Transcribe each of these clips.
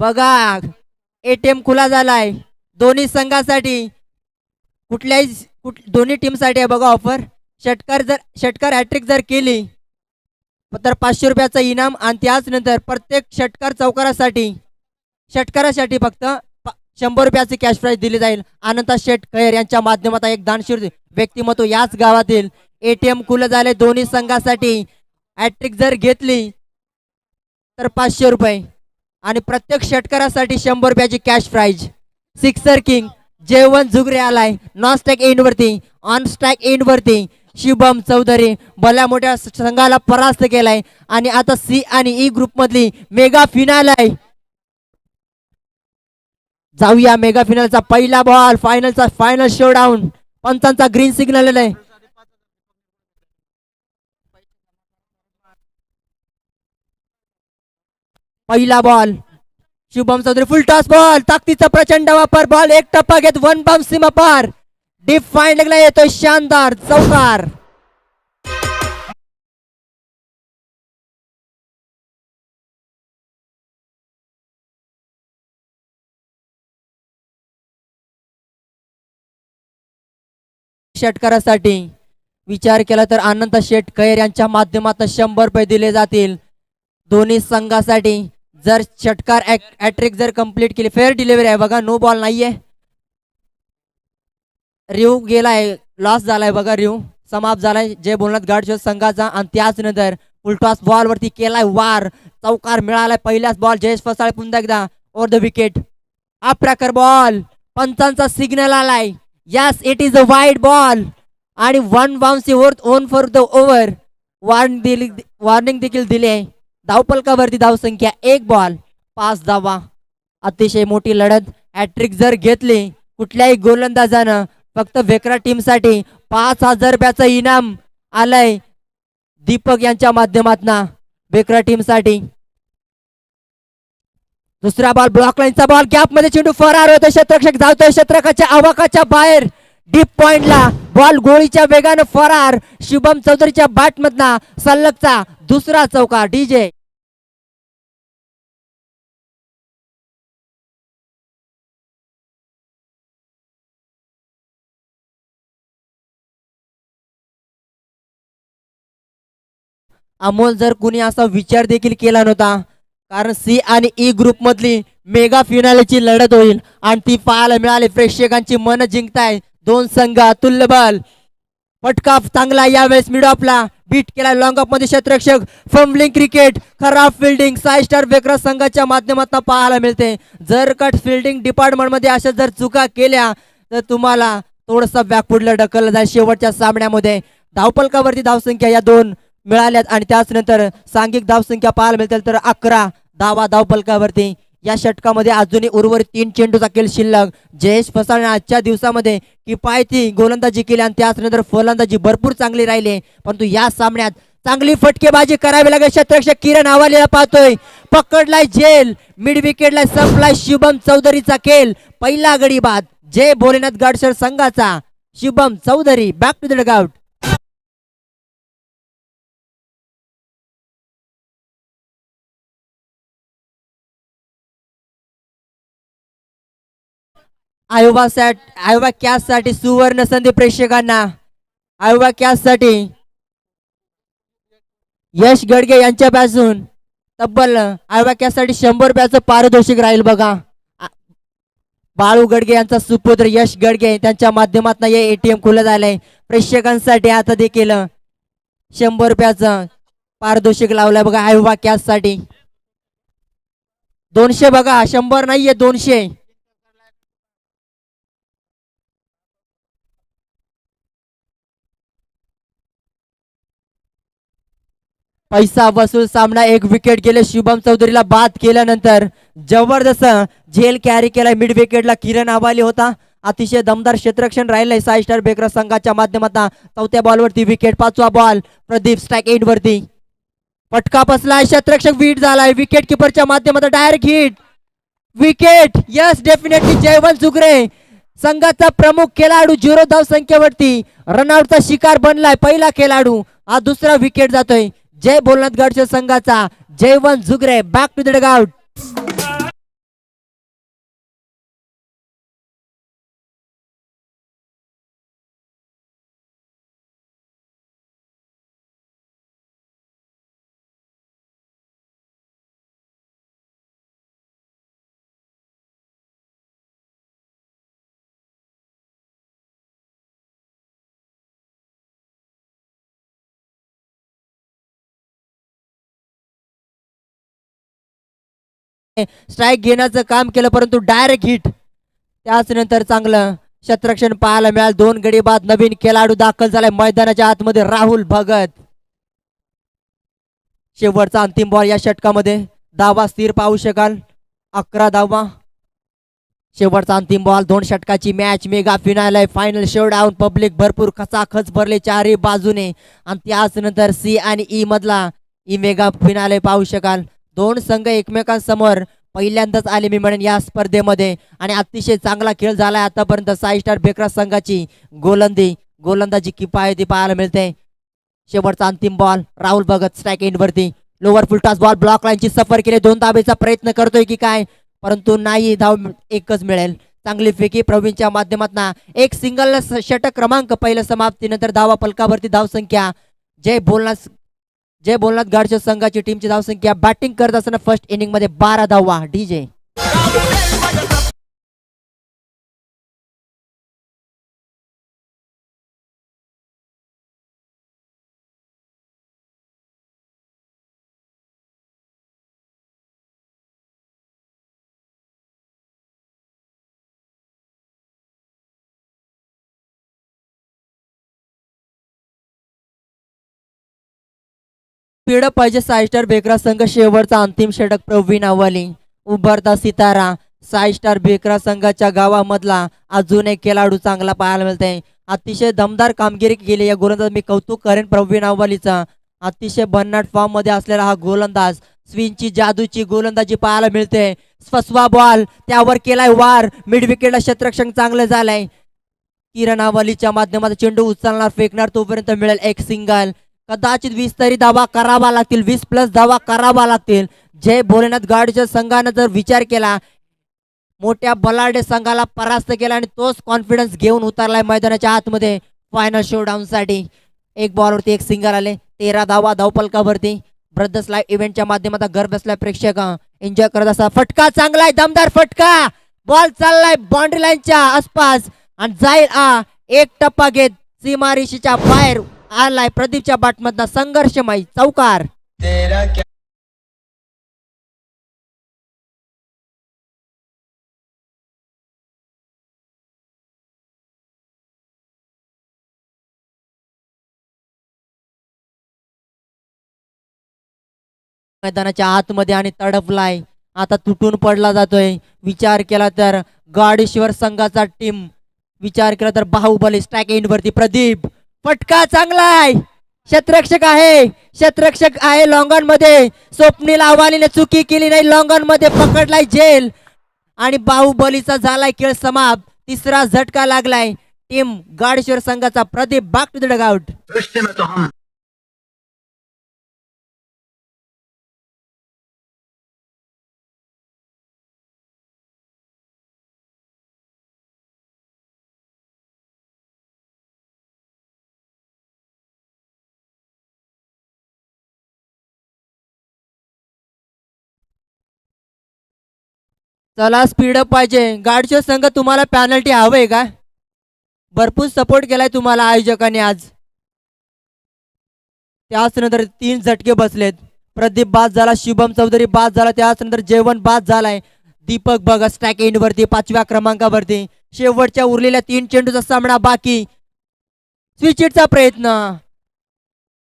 बघा एटीएम खुला झालाय. दोन्ही संघासाठी कुठल्याही कुठ दोन्ही टीमसाठी आहे बघा ऑफर षटकार जर षटकार हॅट्रिक जर केली तर पाचशे रुपयाचं इनाम आणि त्याच नंतर प्रत्येक षटकार चौकारासाठी षटकारासाठी फक्त प- शंभर रुपयाची कॅश प्राईज दिली जाईल. अनंता शेठ खैर यांच्या माध्यमात एक दानशूर व्यक्तिमत्व याच गावातील एटीएम खुलं झाले दोन्ही संघासाठी हॅट्रिक जर घेतली तर पाचशे रुपये. आणि प्रत्येक षटकारासाठी शंभर रुपयाची कॅश प्राईज सिक्सर किंग जेवण झुगरे आलाय. नॉन स्टॅक एंड इनवरती ऑन स्टॅक शुभम चौधरी भल्या मोठ्या संघाला परास्त केलाय. आणि आता सी आणि e ई ग्रुप मधली मेगा फिनाल आहे. जाऊया मेगा फिनालचा पहिला बॉल फायनलचा फायनल शोडाऊन पंचांचा ग्रीन सिग्नल आहे. पहिला ball Shubham Chaudhari full toss ball ताकदीचा प्रचंड वापर. बॉल एक टप्पा घेत वन बम सीमा पार. डीप फाईन लागला येतोय शानदार चौकार. षटकारासाठी विचार केला तर अनंत शेटकर यांच्या माध्यमातून शंभर रुपये दिले जातील. दोन्ही संघासाठी जर षटकार ॲट्रिक जर कंप्लीट केली फेअर डिलिव्हरी आहे बघा नो बॉल नाहीये. रिव गेला आहे लॉस झालाय बघा रिव समाप्त झालाय. जय बोलण्यात गाडशो संघाचा आणि त्याच नंतर उलटॉस बॉल वरती केलाय वार. चौकार मिळालाय पहिल्याच बॉल जयेश फसाळे पुन्हा एकदा ओव्हर द विकेट हा प्रकार बॉल पंचांचा सिग्नल आलाय. Yes it is a wide ball आणि one bounce on for the over warning दिली वॉर्निंग देखील दिली आहे. धावपलकावरती धावसंख्या एक बॉल पाच धावा. अतिशय मोठी लढत. हॅट्रिक जर घेतली कुठल्याही गोलंदाजानं फक्त वेकरा टीमसाठी पाच हजार रुपयाचं इनाम आलंय. दीपक यांच्या माध्यमातून वेकरा टीमसाठी दुसरा बॉल ब्लॉक लाईनचा बॉल गॅपमध्ये चेंडू फरार होतोय. क्षेत्ररक्षक धावतोय. क्षेत्रकाच्या आवाकाच्या बाहेर. डीप पॉइंटला बॉल गोळीच्या वेगानं फरार. शुभम चौधरीच्या बॅट मधना दुसरा चौका डीजे. अमोल जर कुणी असा विचार देखील केला नव्हता कारण सी आणि ई ग्रुप मधली मेगा फिनालेची लढत होईल. आणि ती पाहायला मिळाली. प्रेक्षकांची मन जिंकताय. दोन संघ अतुल्य बल. फटका चांगला यावेळेस मिड ऑफला बीट केला लॉंग ऑफमध्ये क्षेत्ररक्षक. फंबलिंग क्रिकेट खराब फिल्डिंग साय स्टार बेकरा संघाच्या माध्यमातून पाहायला मिळते. जर कट फिल्डिंग डिपार्टमेंटमध्ये अशा जर चुका केल्या तर तुम्हाला थोडंसं बॅकफुडला ढकललं जाईल शेवटच्या सामन्यामध्ये. धावपलकावरती धावसंख्या या दोन मिळाल्यात आणि त्याच नंतर सांघिक धावसंख्या पाहायला मिळतील तर अकरा धावा धावपलकावरती या षटकामध्ये अजूनही उर्वरित तीन चेंडूचा खेळ शिल्लक. जयेश फसाणे आजच्या दिवसामध्ये किफायती गोलंदाजी केली आणि त्याच नंतर फलंदाजी भरपूर चांगली राहिली. परंतु या सामन्यात चांगली फटकेबाजी करावी लागेल. क्षेत्ररक्षक किरण आवालेला पाहतोय. पकडलाय जेल. मिड विकेटला संपलाय शुभम चौधरीचा खेळ पहिला गडी बाद. जय भोलेनाथ गाडसर संघाचा. Shubham Chaudhari back to the dugout Iowa साठ आयोवा कॅससाठी सुवर्ण संधी प्रेक्षकांना. आयोबा कॅससाठी यश गडगे यांच्यापासून तब्बल आयोबा कॅससाठी शंभर रुपयाचं पारितोषिक राहील बघा. बाळू गडगे यांचा सुपुत्र यश गडगे त्यांच्या माध्यमातून हे एटीएम खुलं झालंय. प्रेक्षकांसाठी आता देखील शंभर रुपयाचं पारितोषिक लावलंय बघा आयोबा कॅससाठी दोनशे बघा शंभर नाहीये दोनशे. पैसा वसूल सामना एक विकेट गेले. शुभम चौधरीला बाद केल्यानंतर जबरदस्त झेल कॅरी केला मिड विकेटला किरण आवाली होता. अतिशय दमदार क्षेत्ररक्षण राहिलंय साई स्टार बेकर संघाच्या माध्यमातून. चौथ्या बॉलवरती विकेट पाचवा बॉल प्रदीप स्ट्राईक एट वरती. पटका बसलाय. क्षेत्ररक्षक विट झालाय. विकेट किपरच्या माध्यमातून direct hit wicket yes definitely Jaywant Jugare संघाचा प्रमुख खेळाडू झिरो धाव संख्येवरती. रनआउटचा शिकार बनलाय. पहिला खेळाडू. हा दुसरा विकेट जातोय. जय भोलनाथ गडच्या संघाचा Jaywant Jhugare back to the dugout strike घेण्याचं काम केलं परंतु डायरेक्ट हिट त्याच नंतर चांगलं शतरक्षण पाहायला मिळालं. दोन गडी बाद नवीन खेळाडू दाखल झालाय. मैदानाच्या आतमध्ये राहुल भगत. शेवटचा अंतिम बॉल या षटकामध्ये. धावा स्थिर पाहू शकाल. अकरा धावा. शेवटचा अंतिम बॉल दोन षटकाची मॅच मेगा फिनाल आहे. फायनल शोडाऊन पब्लिक भरपूर खचाखच भरले चारही बाजूने. आणि त्याच नंतर सी आणि ई मधला. ई मेगा फिनाल पाहू शकाल. दोन संघ एकमेकांसमोर पहिल्यांदाच आले मी म्हणेन या स्पर्धेमध्ये. आणि अतिशय चांगला खेळ झालाय आतापर्यंत साई स्टार बेकरा संघाची गोलंदी. गोलंदाजी किफायती पाहायला मिळते. शेवटचा अंतिम ball Rahul Bhagat strike end वरती. Lower full toss ball block लाईनची सफर केली. दोन धाबेचा प्रयत्न करतोय की काय? परंतु नाही धाव एकच मिळेल. चांगली फेकी प्रवीणच्या माध्यमातून. एक सिंगल षटक क्रमांक पहिल्या समाप्तीनंतर धावा पलकावरती धावसंख्या. जय बोलण्यास जय बोलनाथ गाडच्या संघाची टीमची धावसंख्या. बॅटिंग करत असताना फर्स्ट इनिंगमध्ये बारा धावा. डीजे पिढ पाहिजे साई स्टार बेकरा संघ शेवटचा अंतिम षटक प्रवीण अवली उभारता सितारा साई स्टार बेकरा संघाच्या गावामधला अजून एक खेळाडू चांगला पाहायला मिळते अतिशय दमदार कामगिरी केली या गोलंदाज मी कौतुक करेन प्रवीण अव्वालीचा. अतिशय भन्नाट फॉर्ममध्ये असलेला हा गोलंदाज स्विनची जादूची गोलंदाजी पाहायला मिळते. फसवा बॉल त्यावर केलाय वार. मिड विकेटला क्षेत्रक्षण चांगलं झालंय. किरण अवलीच्या माध्यमात चेंडू उचलणार फेकणार तोपर्यंत मिळेल एक सिंगल. कदाचित वीस तरी धावा करावा लागतील. वीस प्लस धावा करावा लागतील. जय भोलेनाथ गाडीच्या संघानं जर विचार केला मोठ्या बलाढ्य संघाला परास्त केला आणि तोच कॉन्फिडन्स घेऊन उतरलाय मैदानाच्या आतमध्ये. फायनल शो साठी एक बॉलवरती एक सिंगर आले. तेरा धावा धावपलकावरती. ब्रदर्स लाईव्ह इव्हेंटच्या माध्यमातून घर बसलाय प्रेक्षक. एन्जॉय करत असा फटका. चांगलाय दमदार फटका. बॉल चाललाय बाउंड्री लाईनच्या आसपास. आणि जाईल आ एक टप्पा घेत सीमारेषेच्या बाहेर आलाय प्रदीपच्या बाटमधला संघर्षमय चौकार. मैदानाच्या आतमध्ये आणि तडफलाय. आता तुटून पडला जातोय. विचार केला तर गाडेश्वर संघाचा टीम विचार केला तर बाहुबली स्ट्राईक एंड वरती प्रदीप. फटका चांगला आहे. शतरक्षक आहे. शतरक्षक आहे लॉंगॉनमध्ये स्वप्नील आव्हानीने चुकी केली नाही लॉंगॉनमध्ये पकडलाय जेल. आणि बाहुबलीचा झालाय खेळ समाप्त. तिसरा झटका लागलाय. टीम गाडेश्वर संघाचा Pradeep Bag to the dugout. चला स्पीडअप पाहिजे. गाडीचे संघ तुम्हाला पॅनल्टी हवंय का? भरपूर सपोर्ट केलाय तुम्हाला आयोजकांनी आज. त्याच नंतर तीन झटके बसलेत. प्रदीप बाद झाला शुभम चौधरी बाद झाला त्याच नंतर जेवण बाद झालाय. दीपक बघा स्टॅक इनवरती पाचव्या क्रमांकावरती. शेवटच्या उरलेल्या तीन चेंडूचा सामना बाकी. स्विचिटचा प्रयत्न.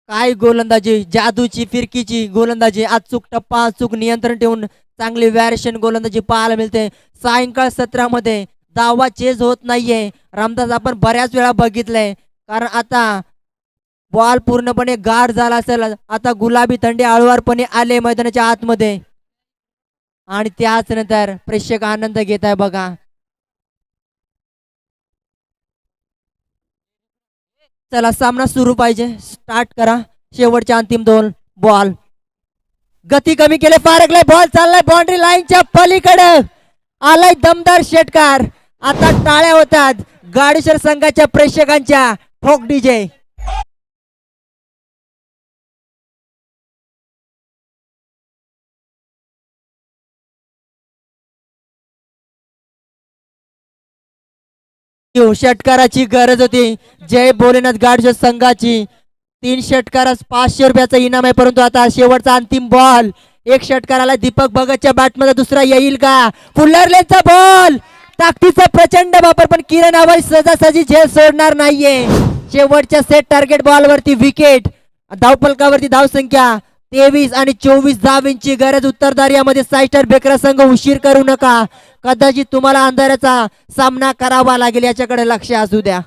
काय गोलंदाजी जादूची फिरकीची गोलंदाजी अचूक टप्पा अचूक नियंत्रण ठेवून चांगली व्हॅरिएशन गोलंदाजी पाहायला मिळते. सायंकाळ सत्रामध्ये दावा चेज होत नाहीये. रामदास आपण बऱ्याच वेळा बघितलंय. कारण आता बॉल पूर्णपणे गार झाला असेल. आता गुलाबी थंडी आळवारपणे आले मैदानाच्या आतमध्ये. आणि त्याच नंतर प्रेक्षक आनंद घेत आहे बघा. चला सामना सुरू पाहिजे. स्टार्ट करा. शेवटच्या अंतिम दोन बॉल गती कमी केले फारकलाय. बॉल चाललाय बाउंड्री लाईनच्या पलीकडे. आलाय दमदार षटकार आता टाळ्या होतात. गाडीशर संघाच्या प्रेक्षकांच्या फोक डीजे षटकाराची गरज होती. जय भोलेनाथ गाडीशर संघाची. तीन षटकारास पाचशे रुपयाचं इनाम आहे. परंतु आता शेवटचा अंतिम बॉल. एक षटकाराला दीपक भगतच्या बॅटमध्ये दुसरा येईल का? फुल्लरलेनचा बॉल. ताकदीचा प्रचंड वापर पण किरण आवाज सहजासहजी झेल सोडणार नाहीये. शेवटच्या सेट टार्गेट बॉल वरती विकेट धावपलकावरती धावसंख्या. तेवीस आणि चोवीस धावींची गरज उत्तर दर्यामध्ये साईस्टार बेकरा संघ उशीर करू नका. कदाचित तुम्हाला अंधाराचा सामना करावा लागेल याच्याकडे लक्ष असू द्या.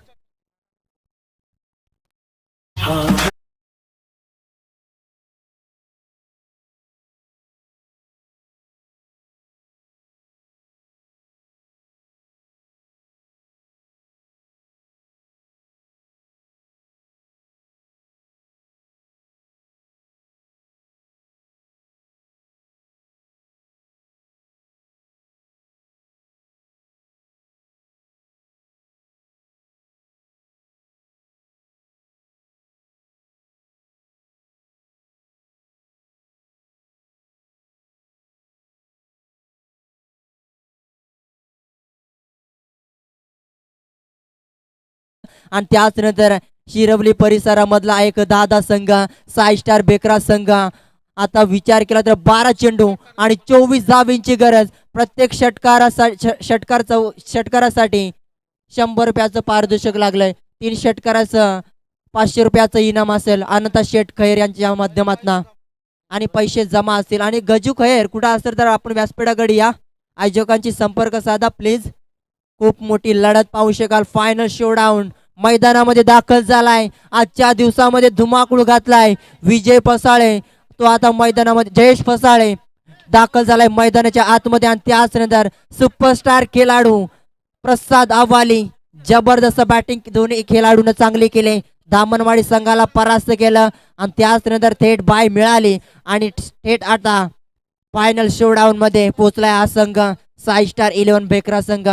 आणि त्याच नंतर शिरवली परिसरामधला एक दादा संघ साई स्टार बेकरा संघ. आता विचार केला तर बारा चेंडू आणि चोवीस धावींची गरज. प्रत्येक षटकारासाठी षटकारचा षटकारासाठी शंभर रुपयाचं पारदर्शक लागलंय. तीन षटकाराचं पाचशे रुपयाचं इनाम असेल. अनंता शेठ खैर यांच्या माध्यमातून. आणि पैसे जमा असतील. आणि गजू खैर कुठं असेल तर आपण व्यासपीठाकडे या. आयोजकांची संपर्क साधा प्लीज खूप मोठी लढत पाहू शकाल. फायनल शोडाऊन मैदानामध्ये दाखल झालाय. आजच्या दिवसामध्ये धुमाकूळ घातलाय. विजय फसाळे तो आता मैदानामध्ये जयेश फसाळे दाखल झालाय मैदानाच्या आतमध्ये. आणि त्याच नंतर सुपरस्टार खेळाडू प्रसाद आव्हाली जबरदस्त बॅटिंग दोन्ही खेळाडून चांगले केले. दामनवाडी संघाला परास्त केलं आणि त्याच नंतर थेट बाय मिळाली. आणि थेट आता फायनल शोडाऊन मध्ये पोहोचलाय हा संघ. साई स्टार इलेव्हन बेकरा संघ.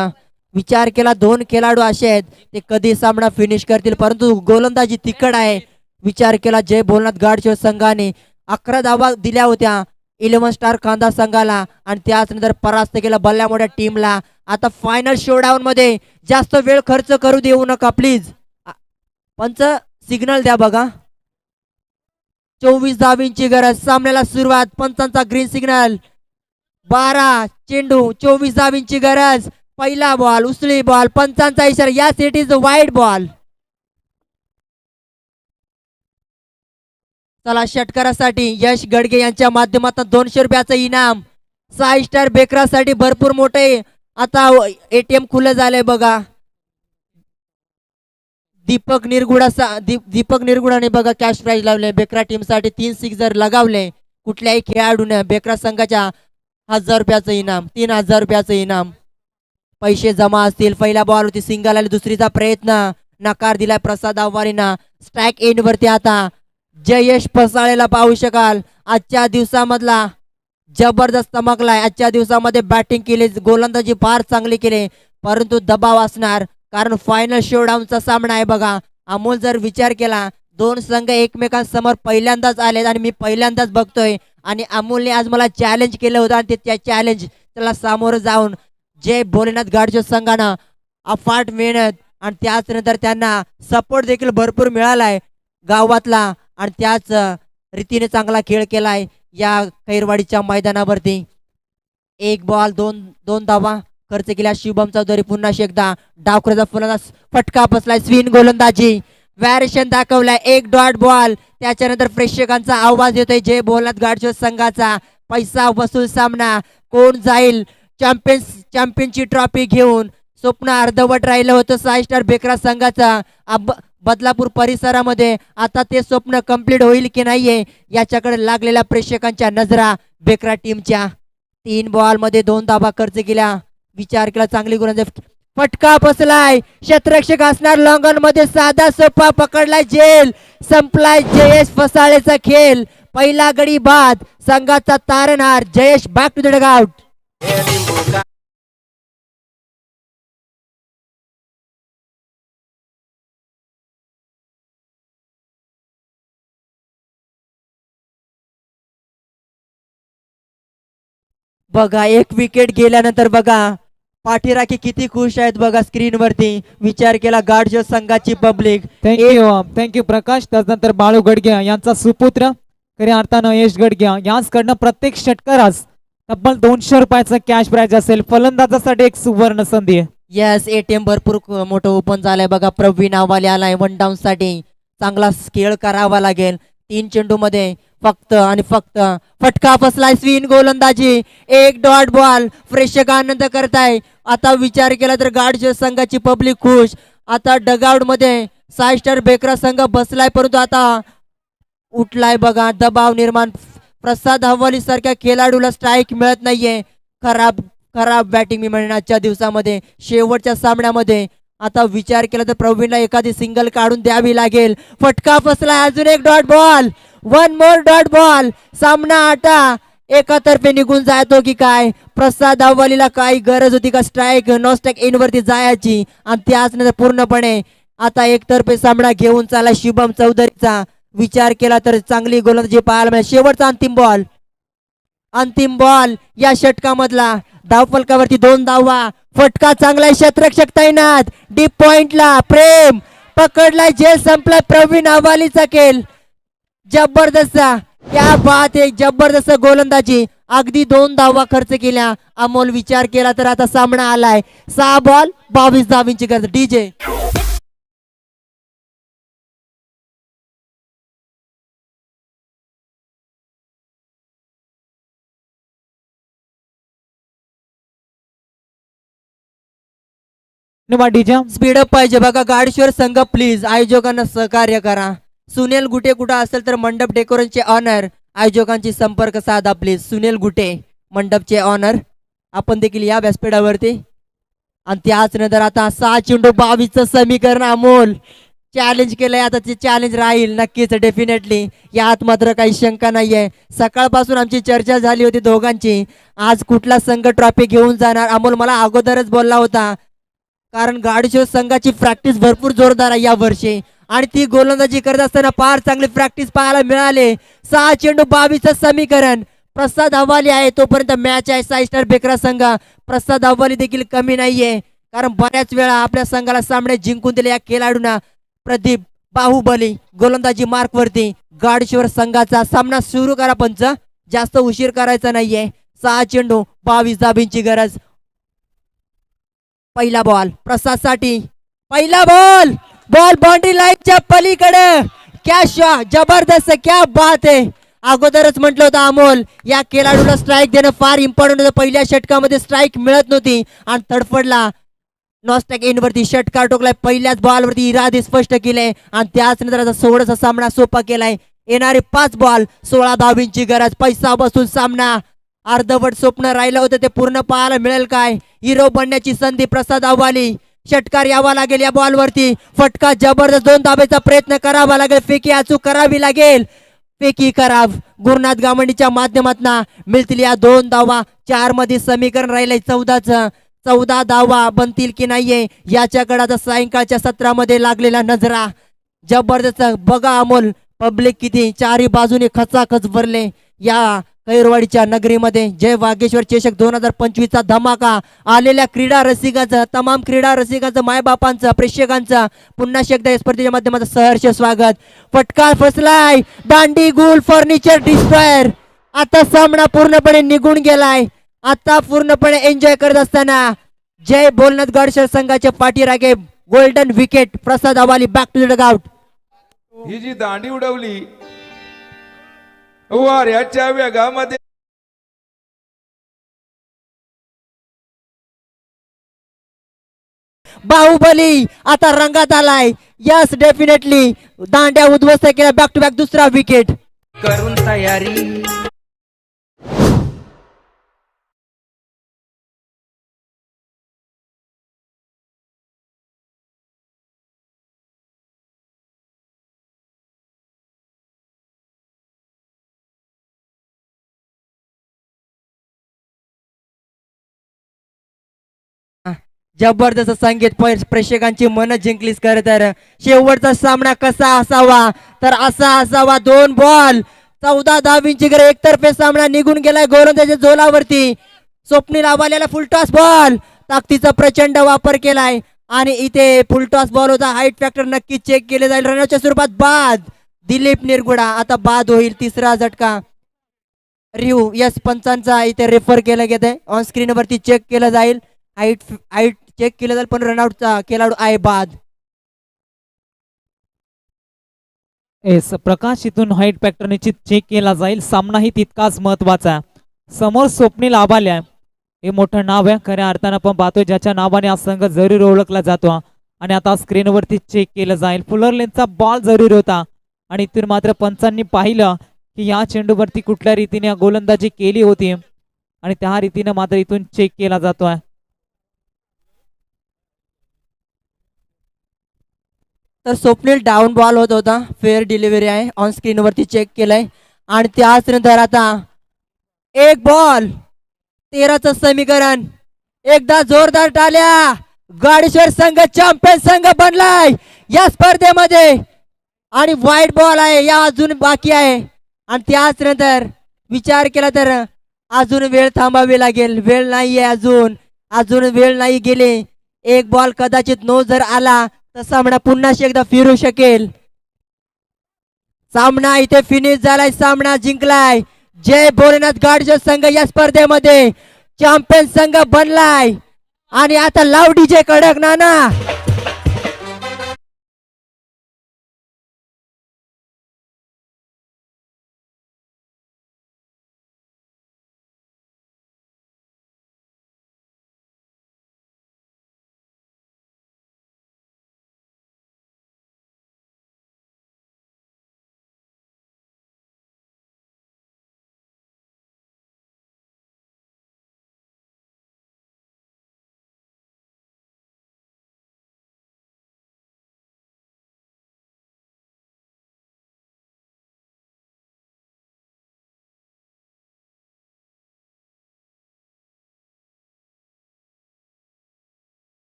विचार केला दोन खेळाडू असे आहेत ते कधी सामना फिनिश करतील परंतु गोलंदाजी तिकड आहे. विचार केला जय भोलनाथ गाडशो संघाने. अकरा धावा दिल्या होत्या इलेव्हन स्टार कांदा संघाला आणि त्याच नंतर परास्त केला बल्ल्या मोठ्या टीमला आता फायनल शोडाऊन मध्ये जास्त वेळ खर्च करू देऊ नका प्लीज पंच सिग्नल द्या बघा. चोवीस धावींची गरज सामन्याला सुरुवात पंचांचा ग्रीन सिग्नल बारा चेंडू चोवीस धावींची गरज. पहिला बॉल उसळी बॉल पंचांचा इशारा या इज वाईट बॉल. चला षटकारासाठी यश गडगे यांच्या माध्यमातून दोनशे रुपयाचं इनाम. साई स्टार बेकरासाठी भरपूर मोठे. आता एटीएम खुलं झालंय बघा. दीपक निरगुडा सा- दीप- दीपक निरगुडाने बघा कॅश प्राईज लावले. बेकरा टीमसाठी तीन सिक्सर लगावले कुठल्याही खेळाडूने बेकरा संघाच्या हजार रुपयाचं इनाम तीन हजार रुपयाचं इनाम. पैसे जमा असतील. पहिला बॉल होती सिंगल आली दुसरीचा प्रयत्न. नकार दिलाय प्रसाद आव्हारीना स्ट्राईक एंड वरती आता. जयेश पसाळेला पाहू शकाल. आजच्या दिवसामधला जबरदस्त चमकलाय आजच्या दिवसामध्ये बॅटिंग केली. गोलंदाजी फार चांगली केली. परंतु दबाव असणार. कारण फायनल शोडाऊनचा सामना आहे बघा. अमोल जर विचार केला दोन संघ एकमेकांसमोर पहिल्यांदाच आलेत आणि मी पहिल्यांदाच बघतोय. आणि अमोलने आज मला चॅलेंज केलं होतं आणि ते त्या चॅलेंज त्याला सामोरं जाऊन जे भोलेनाथ गाडच्या संघानं अफाट मेहनत आणि त्याच नंतर त्यांना सपोर्ट देखील भरपूर मिळालाय गावातला आणि त्याच रीतीने चांगला खेळ केलाय या खैरवाडीच्या मैदानावरती. एक बॉल दोन दोन धावा. खर्च केला शुभम चौधरी पुन्हा एकदा. डावखुराचा फलंदाज फटका बसलाय स्विन गोलंदाजी. व्हॅरिएशन दाखवलाय. एक डॉट बॉल त्याच्यानंतर प्रेक्षकांचा आवाज येतोय. जय भोलनाथ गाडशो संघाचा पैसा वसूल सामना. कोण जाईल? चॅम्पियन्स चॅम्पियनची ट्रॉफी घेऊन स्वप्न अर्धवट राहिलं होतं साई स्टार बेकरा संघाचा. अब- बदलापूर परिसरामध्ये आता ते स्वप्न कंप्लीट होईल की नाहीये याच्याकडे लागलेल्या प्रेक्षकांच्या नजरा बेकरा टीमच्या. तीन बॉलमध्ये दोन धाबा खर्च केला विचार केला चांगली गोलंदाज फटका बसलाय. क्षेत्रक्षक असणार लॉंगनमध्ये साधा सोपा पकडलाय जेल. संपलाय जयेश फसाळेचा खेळ. पहिला गडी बाद. संघाचा तारणहार Jayesh back to the dugout बघा एक विकेट गेल्यानंतर बघा पाठीराखी किती खुश आहेत बघा स्क्रीन वरती विचार केला गाडजो संघाची पब्लिक थँक्यू थँक्यू प्रकाश. त्याच्यानंतर बाळू गडगे यांचा सुपुत्र खऱ्या अर्थानं यश गडग्या. याचकडनं प्रत्येक षटकारास तब्बल दोनशे रुपयाचं कॅश प्राइज असेल. फलंदाजासाठी एक सुवर्ण संधी येस एटीएम भरपूर मोठं ओपन झालंय. बघा प्रवीण आवाले आलाय वन डाऊन साठी. चांगला खेळ करावा लागेल. तीन चेंडू मध्ये फक्त आणि फक्त फटका फसलाय स्विन गोलंदाजी. एक डॉट बॉल प्रेक्षक आनंद करताय. आता विचार केला तर गाडच्या संघाची पब्लिक खुश. आता डगआउटमध्ये साय स्टार बेकरा संघ बसलाय परंतु आता उठलाय बघा दबाव निर्माण प्रसाद हवाली सारख्या खेळाडूला स्ट्राईक मिळत नाहीये. खराब खराब बॅटिंग मी म्हणेन आजच्या दिवसामध्ये. शेवटच्या सामन्यामध्ये. आता विचार केला तर प्रवीणला एखादी सिंगल काढून द्यावी लागेल. फटका फसला अजून एक dot ball one more dot ball सामना आता. एकातर्फे निघून जातो की काय? प्रसाद अव्वालीला काही गरज होती का स्ट्राईक नॉस्टॅक इन वरती जायची. आणि त्याच नंतर पूर्णपणे आता एकतर्फे सामना घेऊन चाला शुभम चौधरीचा. विचार केला तर चांगली गोलंदाजी पाहायला मिळेल. शेवटचा अंतिम बॉल अंतिम बॉल या षटकामधला धावफलकावरती दोन धावा फटका चांगला आहे तैनात. डीप पॉइंटला प्रेम. पकडलाय जे संपलाय प्रवीण अवालीचा खेळ. जबरदस्त. या बात एक जबरदस्त गोलंदाजी. अगदी दोन धावा खर्च केल्या अमोल विचार केला तर आता सामना आलाय. सहा बॉल बावीस धावींची गरज. डीजे डीजे स्पीडअप पाहिजे बघा गाडीश्वर संघ प्लीज आयोजकांना सहकार्य करा. सुनील गुटे कुठं असेल तर मंडप डेकोरेशनचे ऑनर आयोजकांची संपर्क साधा प्लीज सुनील गुटे मंडपचे ऑनर आपण देखील या व्यासपीठावरती. आणि त्याच नंतर आता सहा चेंडू बावीसचं समीकरण अमोल. चॅलेंज केलंय आता ते चॅलेंज राहील नक्कीच डेफिनेटली यात मात्र काही शंका नाहीये. सकाळपासून आमची चर्चा झाली होती दोघांची. आज कुठला संघ ट्रॉफी घेऊन जाणार? अमोल मला अगोदरच बोलला होता. कारण गाडीशो संघाची प्रॅक्टिस भरपूर जोरदार आहे या वर्षी. आणि ती गोलंदाजी करत असताना फार चांगली प्रॅक्टिस पाहायला मिळाले. सहा चेंडू बावीसचं समीकरण. प्रसाद हवाली आहे तोपर्यंत मॅच आहे साई स्टार बेकरा संघ. प्रसाद हवाली देखील कमी नाहीये. कारण बऱ्याच वेळा आपल्या संघाला सामने जिंकून दिले या खेळाडूंना प्रदीप बाहुबली गोलंदाजी मार्क वरती. संघाचा सामना सुरू करा पंच जास्त उशीर करायचा नाहीये. सहा चेंडू बावीस दाबींची गरज. पहिला बॉल प्रसादसाठी पहिला बॉल बॉल बाउंड्री लाईनच्या पलीकडे. क्या शॉ जबरदस्त क्या बात आहे. अगोदरच म्हटलं होतं अमोल या खेळाडूला स्ट्राईक देणं फार इम्पॉर्टंट होतं. पहिल्या षटकामध्ये स्ट्राईक मिळत नव्हती आणि तडफडला. नॉस्टॅक इन वरती षटकार टोकलाय. पहिल्याच बॉलवरती इरादे स्पष्ट केले आणि त्याच नंतर आता सोळाचा सामना सोपा केलाय. येणारे पाच बॉल सोळा धावींची गरज. पैसा बसून सामना. अर्धवट स्वप्न राहिलं होतं ते पूर्ण पाहायला मिळेल काय? हिरो बनण्याची संधी प्रसाद आव्हाली. षटकार यावा लागेल या बॉलवरती. फटका जबरदस्त दोन दाबेचा प्रयत्न करावा लागेल. फेकी अचूक करावी लागेल. फेकी कराव. गुरुनाथ गामंडीच्या माध्यमातून मिळतील या दोन धावा. चारमध्ये समीकरण राहिलंय चौदाच. चौदा धावा बनतील की नाहीये? याच्याकडे आता सायंकाळच्या सत्रामध्ये लागलेला नजरा. जबरदस्त. बघा अमोल. पब्लिक किती? चारी बाजूने खचाखच भरले. या कैरवाडीच्या नगरीमध्ये जय वागेश्वर चषक दोन हजार पंचवीसचा धमाका. आलेल्या क्रीडा रसिकाचं तमाम क्रीडा रसिकाचं मायबापांचं प्रेक्षकांचं पुन्हा एकदा या स्पर्धेच्या माध्यमाचं सहर्ष स्वागत. फटका फसलाय. दांडी गुल फर्निचर डिस्ट्रॉयर आता सामना पूर्णपणे निघून गेलाय. आता पूर्णपणे एन्जॉय करत असताना जय बोलनाथ गडशर संघाच्या पाठीरागे golden wicket. Prasad Avali back to the out ही जी दांडी उडवली वाऱ्याच्या वेगामध्ये बाहुबली आता रंगात आलाय. यस डेफिनेटली दांड्या उद्ध्वस्त केला बॅक टू बॅक दुसरा विकेट करून तयारी. जबरदस्त संगीत प्रेक्षकांची मन जिंकलीस खरं तर. शेवटचा सामना कसा असावा? तर असा असावा दोन बॉल. चौदा दहावींची गरज एकतर्फे सामना निघून गेलाय गोलंदाजीच्या झोलावरती स्वप्नील आवाल्याला फुलटॉस बॉल ताकदीचा प्रचंड वापर केलाय. आणि इथे फुलटॉस बॉल होता. हाईट फॅक्टर नक्की चेक केले जाईल. रनच्या स्वरूपात बाद. दिलीप निरगुडा. आता बाद होईल तिसरा झटका. रिव्ह यस पंचांचा इथे रेफर केलं गेत आहे ऑन स्क्रीन वरती चेक केलं जाईल. हाईट हाईट चेक केलं जाईल पण रनआउटचा खेळाडू आहे बाद. एस प्रकाश इथून हाईट निश्चित चेक केला जाईल. सामनाही तितकाच महत्त्वाचा आहे समोर स्वप्नील आबाल्या. हे मोठं नाव आहे. खऱ्या अर्थानं आपण पाहतोय ज्याच्या नावाने हा संघ जरूर ओळखला जातो. आणि आता स्क्रीनवरती चेक केलं जाईल. फुलर लेनचा बॉल जरूर होता. आणि इथून मात्र पंचांनी पाहिलं की या चेंडूवरती कुठल्या रीतीने गोलंदाजी केली होती. आणि त्या रीतीने मात्र इथून चेक केला जातोय. तर स्वप्नील डाऊन बॉल होत होता. फेअर डिलिव्हरी आहे. ऑन स्क्रीन वरती चेक केलंय. आणि त्याच नंतर आता एक बॉल तेराचं समीकरण. एकदा जोरदार टाल्या. गाडेश्वर संघ चॅम्पियन संघ बनलाय. या स्पर्धेमध्ये. आणि वाईट बॉल आहे. या अजून बाकी आहे. आणि त्याच नंतर विचार केला तर अजून वेळ थांबावी लागेल. वेळ नाहीये अजून. अजून वेळ नाही गेली. एक बॉल कदाचित नो जर आला तर सामना पुन्हा एकदा फिरू शकेल. सामना इथे फिनिश झालाय सामना जिंकलाय. जय भोलेनाथ गाडजो संघ या स्पर्धेमध्ये. चॅम्पियन संघ बनलाय. आणि आता लाव डीजे कडक नाना.